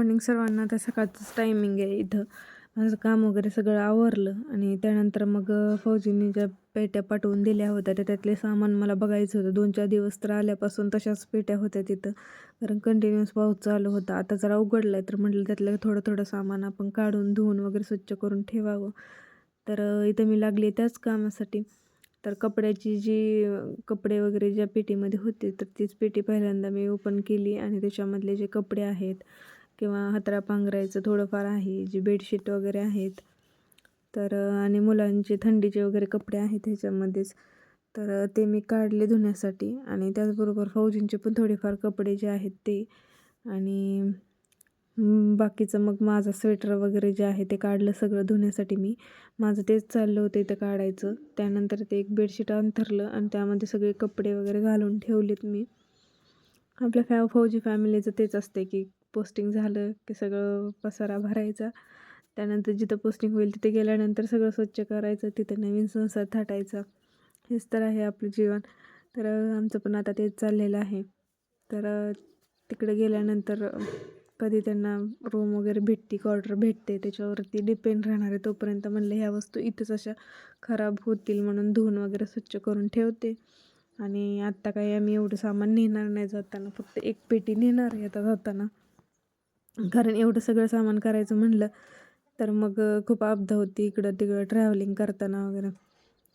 Morning सर्वांना आता सकाळचंच timing आहे इथं. माझं काम वगैरे सगळं आवरलं आणि त्यानंतर मग फौजींनी ज्या पेट्या पाठवून दिल्या होत्या त्या त्यातले सामान मला बघायचं होतं. दोन चार दिवस तर आल्यापासून तशाच पेट्या होत्या तिथं. कारण कंटिन्युअस पाऊस चालू होता. आता जरा उघडलं आहे तर म्हटलं त्यातलं थोडं थोडं सामान आपण काढून धुवून वगैरे स्वच्छ करून ठेवावं. तर इथं मी लागली त्याच कामासाठी. तर कपड्याची जी कपडे वगैरे ज्या पेटीमध्ये होते तर तीच पेटी पहिल्यांदा मी ओपन केली आणि त्याच्यामधले जे कपडे आहेत किंवा हातरा पांघरायचं थोडंफार आहे जे बेडशीट वगैरे आहेत. तर आणि मुलांचे थंडीचे वगैरे कपडे आहेत ह्याच्यामध्येच. तर ते मी काढले धुण्यासाठी आणि त्याचबरोबर फौजींचे पण थोडेफार कपडे जे आहेत ते. आणि बाकीचं मग माझं स्वेटर वगैरे जे आहे ते काढलं सगळं धुण्यासाठी मी. माझं तेच चाललं होतं इथं काढायचं. त्यानंतर ते एक बेडशीट अंथरलं आणि त्यामध्ये सगळे कपडे वगैरे घालून ठेवलेत मी. आपल्या फॅ फौजी फॅमिलीचं तेच असते की पोस्टिंग झालं की सगळं पसारा भरायचा. त्यानंतर जिथं पोस्टिंग होईल तिथे गेल्यानंतर सगळं स्वच्छ करायचं तिथं नवीन संसार थाटायचा. हेच तर आहे आपलं जीवन. तर आमचं पण आता तेच चाललेलं आहे. तर तिकडे गेल्यानंतर कधी त्यांना रूम वगैरे भेटते ऑर्डर भेटते त्याच्यावरती डिपेंड राहणार आहे तोपर्यंत म्हणलं ह्या वस्तू इथंच अशा खराब होतील म्हणून धुवून वगैरे स्वच्छ करून ठेवते. आणि आत्ता काही आम्ही एवढं सामान नेणार नाही जाताना फक्त एक पेटी नेणार आहे आता जाताना. कारण एवढं सगळं सामान करायचं म्हणलं तर मग खूप आपदा होती इकडं तिकडं ट्रॅव्हलिंग करताना वगैरे.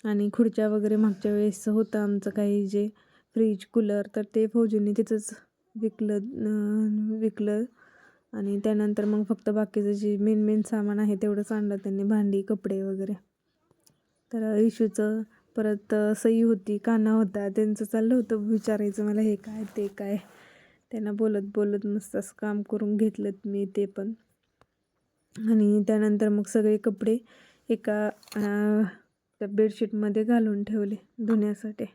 आणि खुर्च्या वगैरे मागच्या वेळेस होतं आमचं काही जे फ्रीज कूलर तर ते फौजींनी तिथंच विकलं विकलं. आणि त्यानंतर मग फक्त बाकीचं जे मेन मेन सामान आहे तेवढंच आणलं त्यांनी भांडी कपडे वगैरे. तर इशूचं परत सई होती काना होता त्यांचं चाललं होतं विचारायचं मला हे काय ते काय. त्यांना बोलत बोलत मस्त असं काम करून घेतलं मी ते पण. आणि त्यानंतर मग सगळे कपडे एका त्या बेडशीटमध्ये घालून ठेवले धुण्यासाठी.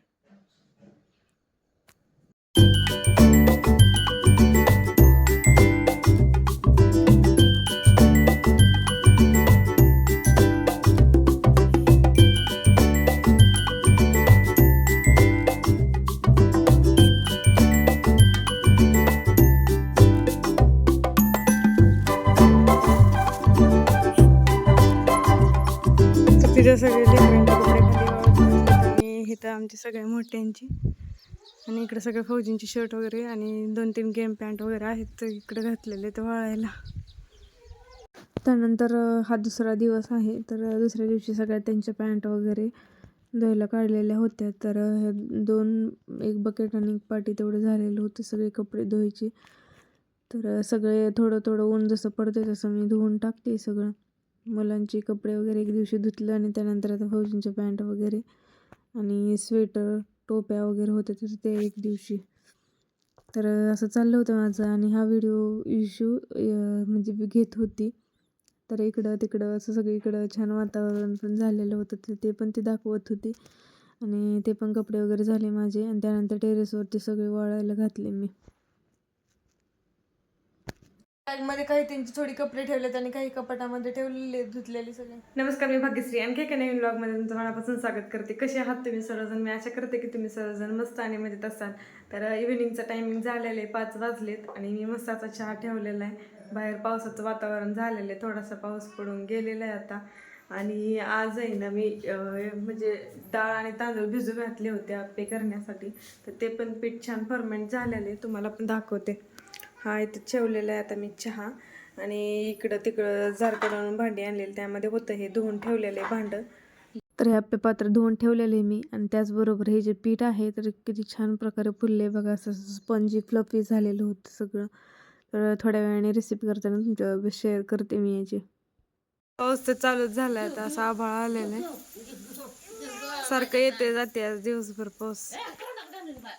आणि सगळ्या मोठ्यांची. आणि इकडे सगळे फौजींची शर्ट वगैरे आणि दोन तीन गेम पॅन्ट वगैरे आहेत इकडे घातलेले ते वाळायला. त्यानंतर हा दुसरा दिवस आहे. तर दुसऱ्या दिवशी सगळ्या त्यांच्या पॅन्ट वगैरे धुवायला काढलेल्या होत्या. तर ह्या दोन एक बकेट आणि एक पाटी तेवढं झालेलं होतं. सगळे कपडे धुवायचे. तर सगळे थोडं थोडं ऊन जसं पडते तसं मी धुवून टाकते सगळं. मुलांचे कपडे वगैरे एक दिवशी धुतलं आणि त्यानंतर आता फौजींचे पॅन्ट वगैरे आणि स्वेटर टोप्या वगैरे होते तर ते एक दिवशी. तर असं चाललं होतं माझं आणि हा व्हिडिओ इशू म्हणजे मी घेत होती. तर इकडं तिकडं असं सगळीकडं छान वातावरण पण झालेलं होतं तर ते पण ते दाखवत होते. आणि ते पण कपडे वगैरे झाले माझे आणि त्यानंतर टेरेसवरती सगळे वाळायला घातले मी. मध्ये काही त्यांची थोडी कपडे ठेवलेत आणि काही कपाटामध्ये ठेवलेले धुतलेले सगळे. नमस्कार मी भाग्यश्री. आणखी एका नवीन ब्लॉगमध्ये तुमचं मनापासून स्वागत करते. कसे आहात तुम्ही सर्वजण? मी आशा करते की तुम्ही सर्वजण मस्त आणि मजेत असाल. तर इव्हिनिंगचं टायमिंग झालेलं आहे पाच वाजलेत आणि मी मस्ताचा चहा ठेवलेला आहे. बाहेर पावसाचं वातावरण झालेलं आहे. थोडासा पाऊस पडून गेलेला आहे आता. आणि आज आहे ना मी म्हणजे डाळ आणि तांदूळ भिजू घातले होते आप्पे करण्यासाठी. तर ते पण पीठ छान फर्मेंट झालेलं आहे. तुम्हाला पण दाखवते. हा इथं ठेवलेला आहे आता मी चहा. आणि इकडं तिकडं झारकडून भांडी आणलेली त्यामध्ये होतं हे धुवून ठेवलेलं आहे भांडं. तर हे पात्र धुवून ठेवलेले आहे मी. आणि त्याचबरोबर हे जे पीठ आहे तर किती छान प्रकारे फुलले बघा असं स्पंजी फ्लफी झालेलं होतं सगळं. तर थोड्या वेळाने रेसिपी करताना तुमच्या शेअर करते मी याची. पाऊस तर चालूच झालाय आता असं आभाळ आलेलं आहे. सारखं येते जाते आज दिवसभर पाऊस.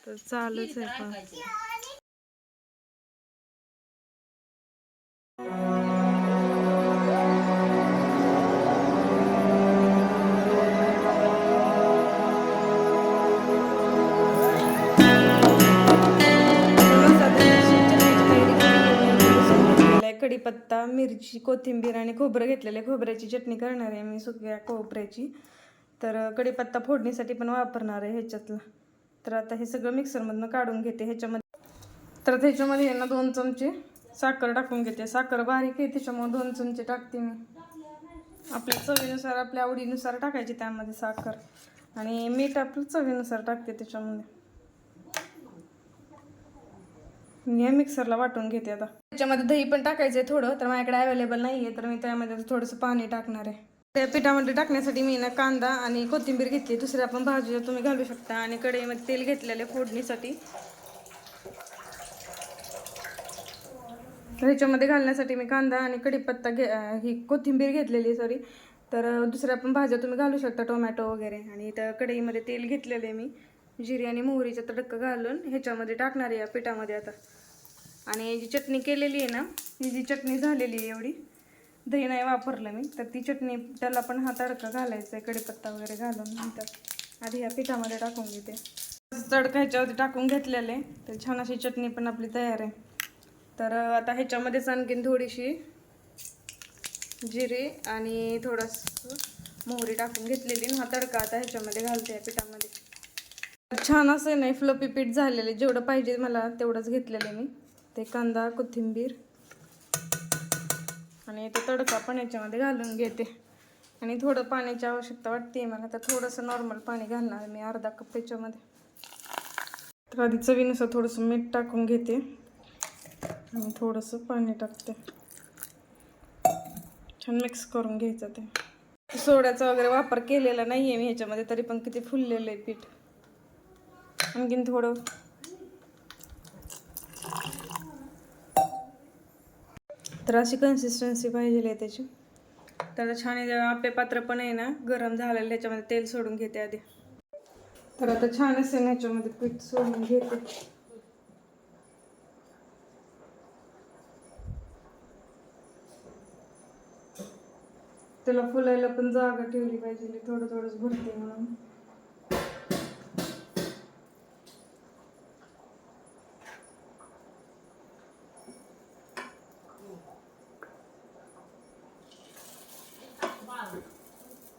तर चालूच आहे पाऊस. कढीपत्ता मिरची कोथिंबीर आणि खोबरं घेतलेलं. आहे खोबऱ्याची चटणी करणार आहे मी सुक्या खोबऱ्याची. तर कढीपत्ता फोडणीसाठी पण वापरणार आहे ह्याच्यातला. तर आता हे सगळं मिक्सरमधनं काढून घेते ह्याच्यामध्ये. तर ह्याच्यामध्ये आहे ना दोन चमचे साखर टाकून घेते. साखर बारीक आहे त्याच्यामुळे दोन चमचे टाकते मी. आपल्या चवीनुसार आपल्या आवडीनुसार टाकायची त्यामध्ये साखर. आणि मीठ आपलं चवीनुसार टाकते त्याच्यामध्ये. मी मिक्सरला वाटून घेते आता. त्याच्यामध्ये दही पण टाकायचं आहे थोडं तर माझ्याकडे अवेलेबल नाही आहे तर मी त्यामध्ये थोडंसं पाणी टाकणार आहे. त्या पिठामध्ये टाकण्यासाठी मी ना कांदा आणि कोथिंबीर घेतली. दुसऱ्या आपण भाजी तुम्ही घालू शकता आणि कढईमध्ये तेल घेतलेले फोडणीसाठी. तर ह्याच्यामध्ये घालण्यासाठी मी कांदा आणि कढीपत्ता घे ही कोथिंबीर घेतलेली सॉरी तर दुसऱ्या पण भाज्या तुम्ही घालू शकता टोमॅटो वगैरे. आणि इथं कढईमध्ये तेल घेतलेलं आहे मी. जिरी आणि मोहरीचं तडकं घालून ह्याच्यामध्ये टाकणार आहे या पिठामध्ये आता. आणि जी चटणी केलेली आहे ना ही जी चटणी झालेली आहे एवढी दही नाही वापरलं मी तर ती चटणी त्याला पण हा तडका घालायचा आहे कढीपत्ता वगैरे घालून नंतर. आधी ह्या पिठामध्ये टाकून घेते. तडका ह्याच्यावरती टाकून घेतलेलं आहे तर छान अशी चटणी पण आपली तयार आहे. तर आता ह्याच्यामध्येच आणखीन थोडीशी जिरे आणि थोडंसं मोहरी टाकून घेतलेली हा तडका आता ह्याच्यामध्ये घालते या पिठामध्ये. छान असं नाही फ्लपी पीठ झालेले जेवढं पाहिजे मला तेवढंच घेतलेलं आहे मी. ते कांदा कोथिंबीर आणि ते तडका पण याच्यामध्ये घालून घेते. आणि थोडं पाण्याची आवश्यकता वाटते मला तर थोडंसं नॉर्मल पाणी घालणार मी अर्धा कप याच्यामध्ये तर आधी चवीनुसार थोडंसं मीठ टाकून घेते. आणि थोडंसं पाणी टाकते. छान मिक्स करून घ्यायचं ते. सोड्याचा वगैरे वापर केलेला नाही आहे मी ह्याच्यामध्ये तरी पण किती फुललेलं आहे पीठ. आणखीन थोडं. तर अशी कन्सिस्टन्सी पाहिजे आहे त्याची. तर छान आहे, पात्र पण आहे ना गरम झालेलं ह्याच्यामध्ये तेल सोडून घेते आधी. तर आता छान असेल ना ह्याच्यामध्ये पीठ सोडून घेते. त्याला फुलायला पण जागा ठेवली पाहिजे थोडं थोडंच भरते म्हणून.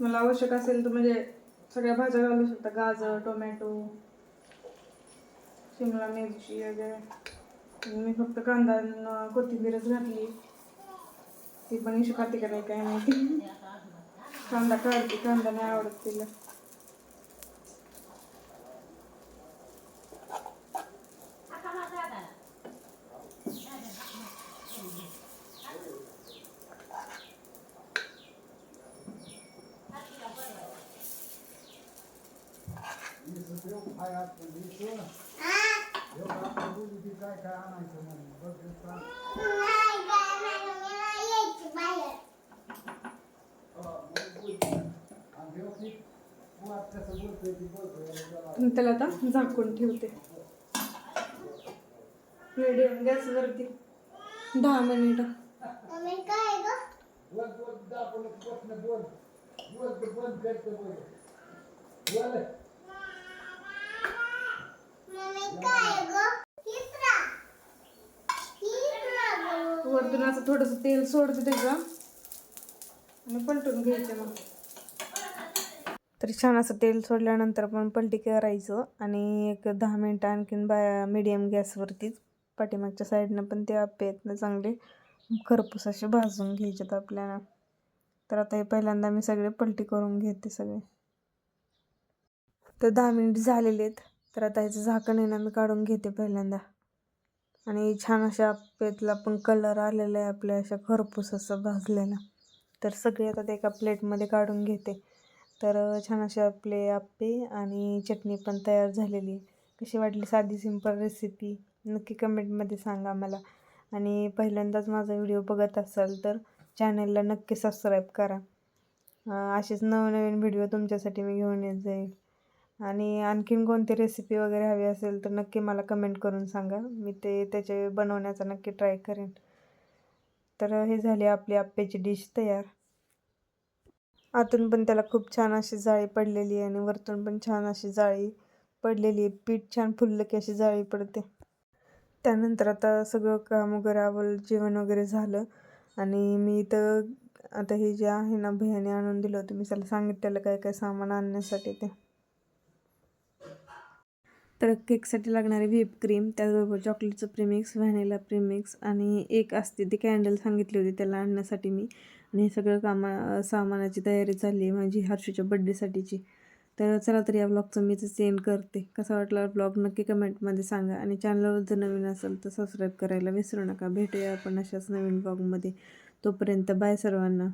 मला आवश्यक असेल तर म्हणजे सगळ्या भाज्या घालू शकता गाजर टोमॅटो शिमला मिरची वगैरे. मी फक्त कांदा कोथिंबीरच घातली. ती बनवू इशू खाते का नाही काय माहिती. कांदा काढते कांदा नाही आवडत तिला. काय काय मी त्याला आता झाकून ठेवते. मिडियम गॅसवरती दहा मिनिटं. वरतून असं थोडंसं तेल सोडते त्याचं आणि पलटून घ्यायचं मग. तरी छान असं तेल सोडल्यानंतर पण पलटी करायचं आणि एक दहा मिनटं आणखीन बा मिडियम गॅसवरतीच पाठीमागच्या साईडनं पण ते आप्पे आहेत चांगले खरपूस असे भाजून घ्यायचेत आपल्याला. तर आता हे पहिल्यांदा मी सगळे पलटी करून घेते सगळे. तर दहा मिनिट झालेले आहेत. तर आता ह्याचं झाकण आहे ना मी काढून घेते पहिल्यांदा. आणि छान अशा आप्पेतला पण कलर आलेला आहे आपल्या अशा खरपूस असं भाजलेला. तर सगळे आता ते एका प्लेटमध्ये काढून घेते. तर छान असे आपले आप्पे आणि चटणी पण तयार झालेली. आहे कशी वाटली साधी सिंपल रेसिपी नक्की कमेंटमध्ये सांगा मला आणि पहिल्यांदाच माझा व्हिडिओ बघत असाल तर चॅनलला नक्की सबस्क्राईब करा. असेच नवनवीन व्हिडिओ तुमच्यासाठी मी घेऊन येत जाईल. आणि आणखीन कोणती रेसिपी वगैरे हवी असेल तर नक्की मला कमेंट करून सांगा. मी ते त्याचे बनवण्याचा नक्की ट्राय करेन. तर हे झाले आपली आप्प्याची डिश तयार. आतून पण त्याला खूप छान अशी जाळी पडलेली आहे आणि वरतून पण छान अशी जाळी पडलेली आहे. पीठ छान फुललं की अशी जाळी पडते. त्यानंतर आता सगळं काम वगैरे जेवण वगैरे झालं आणि मी इथं आता हे जे आहे ना भैयाने आणून दिलं होतं मी त्याला सांगितलेलं काय काय सामान आणण्यासाठी ते. तर केकसाठी लागणारी व्हीप क्रीम त्याचबरोबर चॉकलेटचं प्रीमिक्स व्हॅनिला प्रीमिक्स आणि एक असते ती कॅन्डल सांगितली होती त्याला आणण्यासाठी मी. आणि हे सगळं कामा सामानाची तयारी चालली आहे माझी हर्षूच्या बड्डेसाठीची तर चला तर या ब्लॉगचं मी सेंड करते. कसा वाटला ब्लॉग नक्की कमेंटमध्ये सांगा. आणि चॅनलवर जर नवीन असेल तर सबस्क्राईब करायला विसरू नका. भेटूया आपण अशाच नवीन ब्लॉगमध्ये तोपर्यंत बाय सर्वांना.